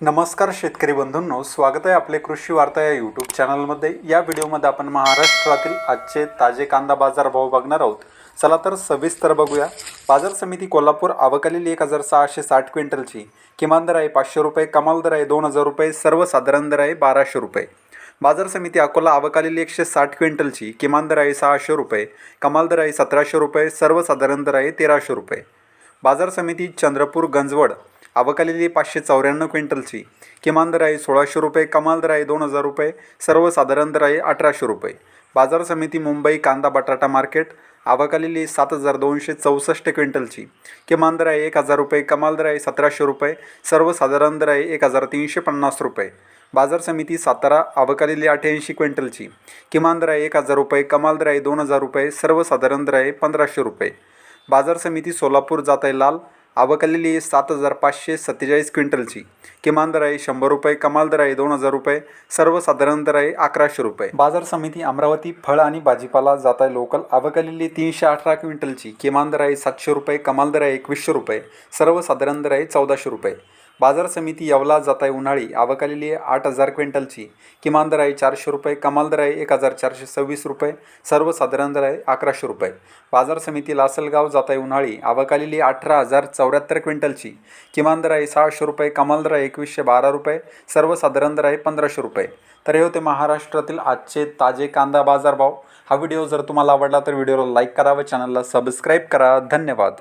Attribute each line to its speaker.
Speaker 1: नमस्कार शेतकरी बंधूंनो स्वागत आहे आपले कृषी वार्ता या यूट्यूब चॅनलमध्ये या व्हिडिओमध्ये आपण महाराष्ट्रातील आजचे ताजे कांदा बाजार भाव बघणार आहोत. चला तर सविस्तर बघूया. बाजार समिती कोल्हापूर आवकालेली एक हजार सहाशे साठ क्विंटलची. किमान दर आहे पाचशे रुपये कमाल दर आहे दोन हजार रुपये सर्वसाधारण दर आहे बाराशे रुपये. बाजार समिती अकोला आवकालेली एकशे साठ क्विंटलची. किमान दर आहे सहाशे रुपये कमाल दर आहे सतराशे रुपये सर्वसाधारण दर आहे तेराशे रुपये. बाजार समिती चंद्रपूर गंजवड आवकालेली पाचशे चौऱ्याण्णव क्विंटलची. किमान दर आहे सोळाशे रुपये कमाल दर आहे दोन हजार रुपये सर्वसाधारण दर आहे अठराशे रुपये. बाजार समिती मुंबई कांदा बटाटा मार्केट आवकालेली सात हजार दोनशे चौसष्ट क्विंटलची. किमान दर आहे एक हजार रुपये कमाल दर आहे सतराशे रुपये सर्वसाधारण दर आहे एक हजार तीनशे पन्नास रुपये. बाजार समिती सातारा आवकालेली अठ्ठ्याऐंशी क्विंटलची. किमान दर आहे एक हजार रुपये कमाल दर आहे दोन हजार रुपये सर्वसाधारण दर आहे पंधराशे रुपये. बाजार समिती सोलापूर जात आहे लाल आवकलेली सात हजार पाचशे सत्तेचाळीस क्विंटलची. किमान दर आहे शंभर रुपये कमाल दर आहे दोन हजार रुपये सर्वसाधारण दर आहे अकराशे रुपये. बाजार समिती अमरावती फळ आणि भाजीपाला जात आहे लोकल आवकलेली तीनशे अठरा क्विंटलची. किमान दर आहे सातशे रुपये कमाल दर आहे एकवीसशे रुपये सर्वसाधारण दर आहे चौदाशे रुपये. बाजार समिती येवला जात आहे उन्हाळी आवकालेली आहे आठ हजार क्विंटलची. किमान दर आहे चारशे रुपये कमाल दर आहे एक हजार चारशे सव्वीस रुपये सर्वसाधारण दर आहे अकराशे रुपये. बाजार समिती लासलगाव जात आहे उन्हाळी आवकालेली अठरा हजार चौऱ्याहत्तर क्विंटलची. किमान दर आहे सहाशे रुपये कमाल दर आहे एकवीसशे बारा रुपये सर्वसाधारण दर आहे पंधराशे रुपये. तर हे होते महाराष्ट्रातील आजचे ताजे कांदा बाजारभाव. हा व्हिडिओ जर तुम्हाला आवडला तर व्हिडिओला लाईक करा व चॅनलला सबस्क्राईब करा. धन्यवाद.